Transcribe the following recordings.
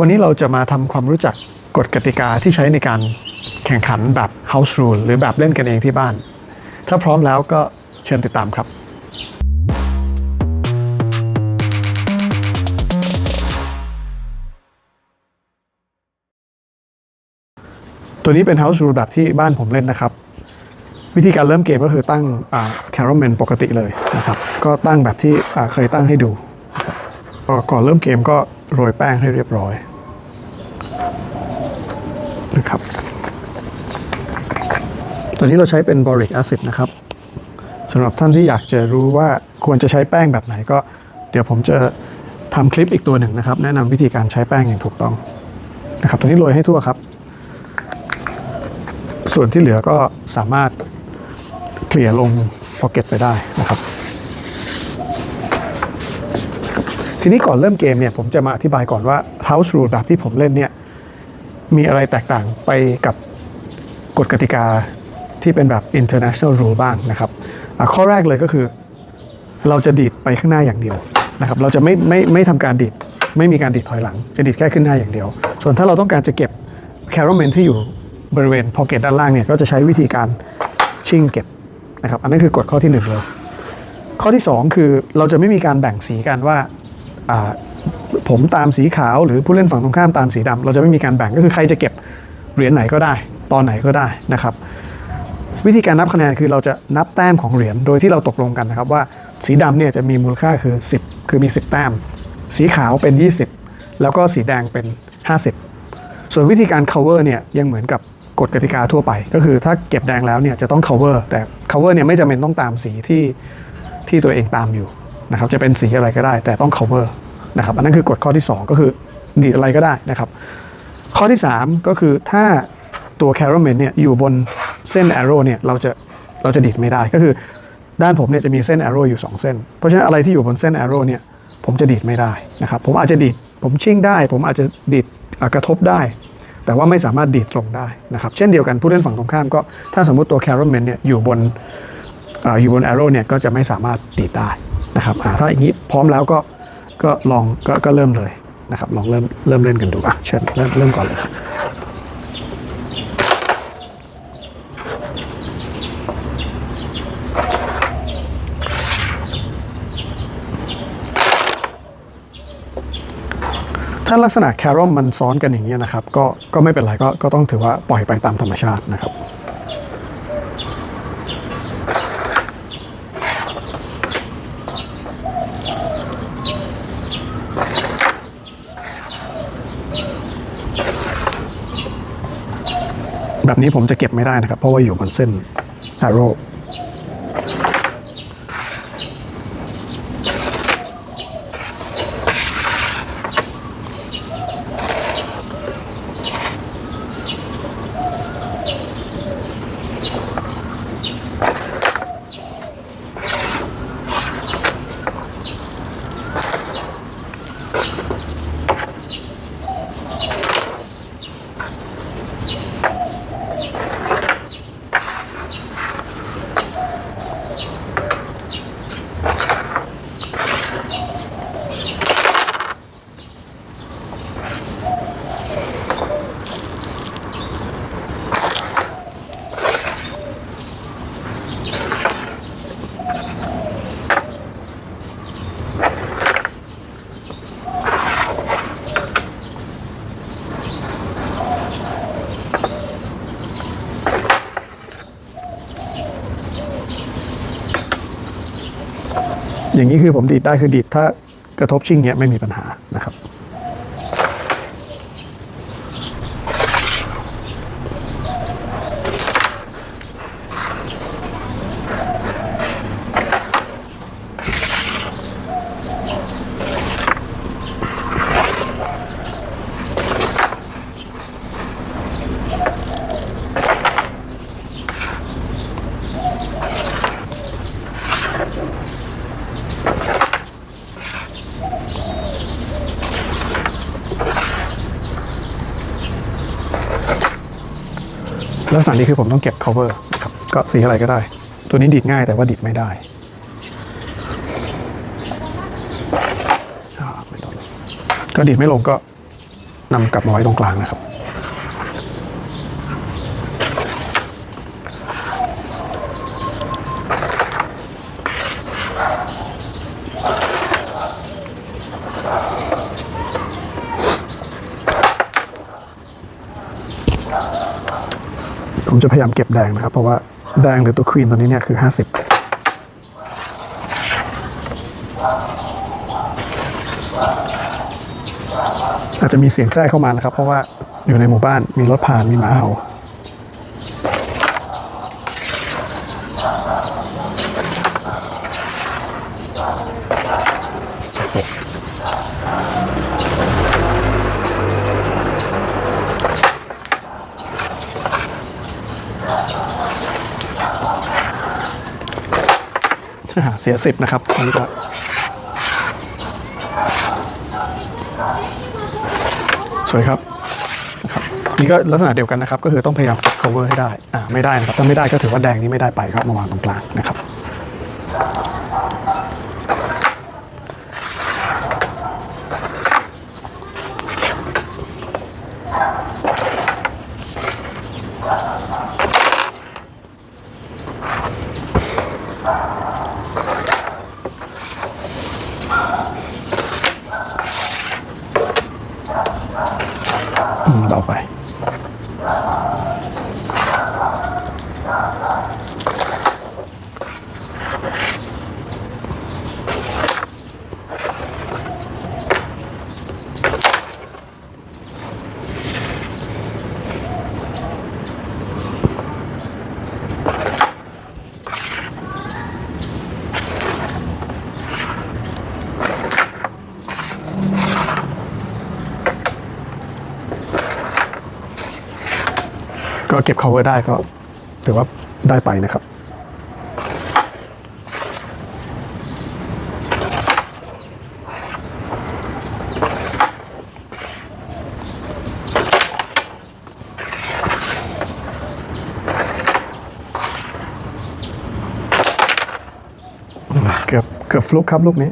วันนี้เราจะมาทำความรู้จักกฎกติกาที่ใช้ในการแข่งขันแบบ house rule หรือแบบเล่นกันเองที่บ้าน ถ้าพร้อมแล้วก็เชิญติดตามครับ ตัวนี้เป็น house rule แบบที่บ้านผมเล่นนะครับ วิธีการเริ่มเกมก็คือตั้งแครอมเมนปกติเลยนะครับ ก็ตั้งแบบที่เคยตั้งให้ดู ก่อนเริ่มเกมก็ โรยแป้งให้เรียบร้อยนะครับตัวนี้เราใช้เป็นบอริกแอซิดนะครับสำหรับท่านที่อยากจะรู้ว่าควรจะใช้แป้งแบบไหนก็ เดี๋ยวผมจะทำคลิปอีกตัวหนึ่งนะครับ แนะนำวิธีการใช้แป้งอย่างถูกต้องนะครับตัวนี้โรยให้ทั่วครับ ส่วนที่เหลือก็สามารถเคลียร์ลงพ็อกเก็ตไปได้นะครับ ทีนี้ก่อนเริ่มเกมเนี่ยผมจะมาอธิบายก่อนว่า House Rule แบบที่ผมเล่นเนี่ยมีอะไรแตกต่างไปกับกฎกติกาที่เป็นแบบ International Rule บ้างนะครับ ข้อแรกเลยก็คือ เราจะดีดไปข้างหน้าอย่างเดียวนะครับ เราจะไม่ไม่ไม่ทำการดีดไม่มีการดีดถอยหลัง จะดีดแค่ขึ้นหน้าอย่างเดียว ส่วนถ้าเราต้องการจะเก็บแครอมเมนที่อยู่บริเวณพอเกตด้านล่างเนี่ยก็จะใช้วิธีการชิ่งเก็บนะครับ อันนั้นคือกฎข้อที่หนึ่งเลย ข้อที่ 2 คือเราจะไม่มีการแบ่งสีกันว่า ผมตามสีขาวหรือผู้เล่นฝั่งตรงข้ามตามสีดำเราจะไม่มีการแบ่งก็คือใครจะเก็บเหรียญไหนก็ได้ ตอนไหนก็ได้นะครับ วิธีการนับคะแนนคือเราจะนับแต้มของเหรียญโดยที่เราตกลงกันนะครับว่าสีดำเนี่ยจะมีมูลค่าคือ 10 คือมี 10 แต้ม สีขาวเป็น 20 แล้วก็สีแดงเป็น 50 ส่วนวิธีการ cover เนี่ยยังเหมือนกับกฎกติกาทั่วไป ก็คือถ้าเก็บแดงแล้วเนี่ยจะต้อง cover แต่ cover เนี่ยไม่จำเป็นต้องตามสีที่ที่ตัวเองตามอยู่นะครับจะเป็นสีอะไรก็ได้ แต่ต้อง cover นะครับ อันนั้นคือกฎข้อที่ 2 ก็คือดีดอะไรก็ได้นะครับ ข้อที่ 3 ก็คือถ้าตัว c a r a m e l เนี่ยอยู่บนเส้น arrow เนี่ยเราจะเราจะดีดไม่ได้ก็คือด้านผมเนี่ยจะมีเส้น arrow อยู่ 2 เส้น เพราะฉะนั้นอะไรที่อยู่บนเส้น arrow เนี่ยผมจะดีดไม่ได้นะครับ ผมอาจจะดีดผมชิ่งได้ ผมอาจจะดีดกระทบได้ แต่ว่าไม่สามารถดีดตรงได้นะครับ เช่นเดียวกันผู้เล่นฝั่งตรงข้ามก็ถ้าสมมุติตัว c a r a m e l เนี่ยอยู่บนออยู่บน arrow เนี่ยก็จะไม่สามารถดีดได้นะครับถ้าอย่างนี้พร้อมแล้วก็ ก็ลองก็ก็เริ่มเลยนะครับ ลองเริ่มเริ่มเล่นกันดูอะเชิญเริ่มเริ่มก่อนเลยครับถ้าลักษณะแครอมมันซ้อนกันอย่างนี้ยนะครับ ก็ก็ไม่เป็นไรก็ก็ต้องถือว่าปล่อยไปตามธรรมชาตินะครับ แบบนี้ผมจะเก็บไม่ได้นะครับ เพราะว่าอยู่บนเส้นแอโร่ ย่างนี้คือผมดีดได้คือดีดถ้ากระทบชิ่งเนี้ยไม่มีปัญหานะครับ ลักษณะนี้คือผมต้องเก็บ cover ครับก็สีอะไรก็ได้ ตัวนี้ดีดง่ายแต่ว่าดีดไม่ได้ก็ดีดไม่ลงก็นำกลับมาไว้ตรงกลางนะครับ ผมจะพยายามเก็บแดงนะครับ เพราะว่าแดงหรือตัวควีนตัวนี้เนี่ยคือ 50อาจจะมีเสียงแทรกเข้ามานะครับ เพราะว่าอยู่ในหมู่บ้านมีรถผ่านมีหมาเห่าอ่ เสียสิบนะครับอันนี้ก็สวยครับนะครับนี่ก็ลักษณะเดียวกันนะครับ ก็คือต้องพยายามเก็บ cover ให้ได้อ่าไม่ได้นะครับถ้าไม่ได้ก็ถือว่าแดงนี้ไม่ได้ไปครับมาวางตรงกลางนะครับ อืมต่อไป ก็เก็บ cover ได้ก็ถือว่า ได้ไปนะครับ เกือบเกือบฟลุกครับลูกนี้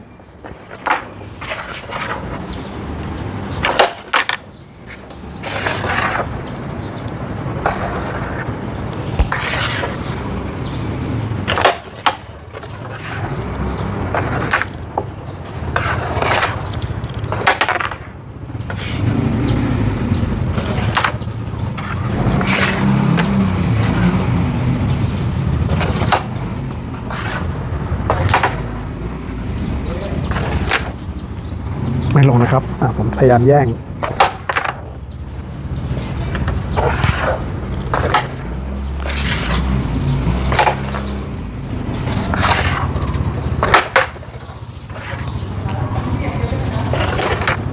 ไม่ลงนะครับ อะผมพยายามแย่ง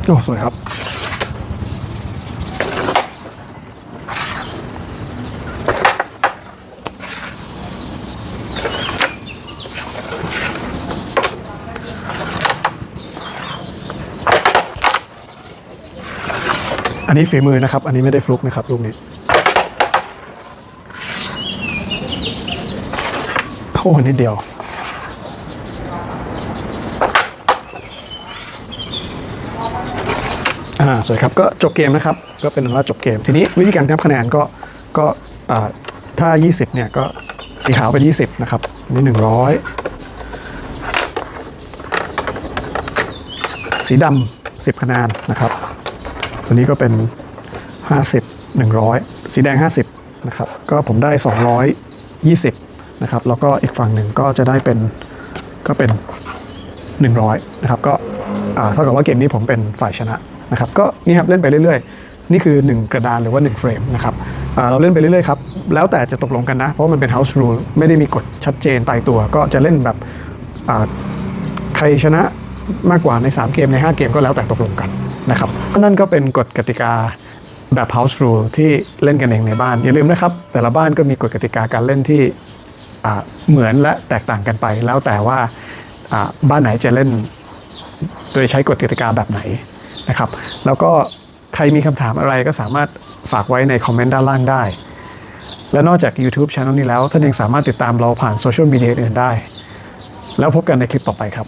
โอ้ สวยครับ อันนี้ฝีมือนะครับ อันนี้ไม่ได้ฟลุกนะครับลูกนี้โอ้นิดเดียว อ่าสวยครับก็จบเกมนะครับ ก็เป็นว่าจบเกม ทีนี้วิธีการนับคะแนนก็ก็อ่าถ้า 20 เนี่ยก็สีขาวเป็น 20 นะครับอันนี้ 100 สีดำ10 คะแนนนะครับ ตัวนี้ก็เป็น 50 100 สีแดง 50นะครับก็ผมได้ 220นะครับแล้วก็อีกฝั่งหนึ่งก็จะได้เป็นก็เป็น 100นะครับก็อ่าเท่ากับว่าเกมนี้ผมเป็นฝ่ายชนะนะครับก็นี่ครับเล่นไปเรื่อยๆ นี่คือ 1 กระดานหรือว่า 1 เฟรมนะครับอ่าเราเล่นไปเรื่อยๆครับแล้วแต่จะตกลงกันนะ เพราะว่ามันเป็น house rule ไม่ได้มีกฎชัดเจนตายตัว ก็จะเล่นแบบอ่าใครชนะมากกว่าใน 3 เกมใน 5 เกมก็แล้วแต่ตกลงกัน นะครับนั่นก็เป็นกฎกติกาแบบ House Rule ที่เล่นกันเองในบ้าน อย่าลืมนะครับ แต่ละบ้านก็มีกฎกติกาการเล่นที่เหมือนและแตกต่างกันไป แล้วแต่ว่าบ้านไหนจะเล่น โดยใช้กฎกติกาแบบไหนนะครับ แล้วก็ใครมีคำถามอะไรก็สามารถฝากไว้ในคอมเมนต์ด้านล่างได้ และนอกจาก YouTube Channel นี้แล้ว ท่านยังสามารถติดตามเราผ่านโซเชียลมีเดียอื่นได้ แล้วพบกันในคลิปต่อไปครับ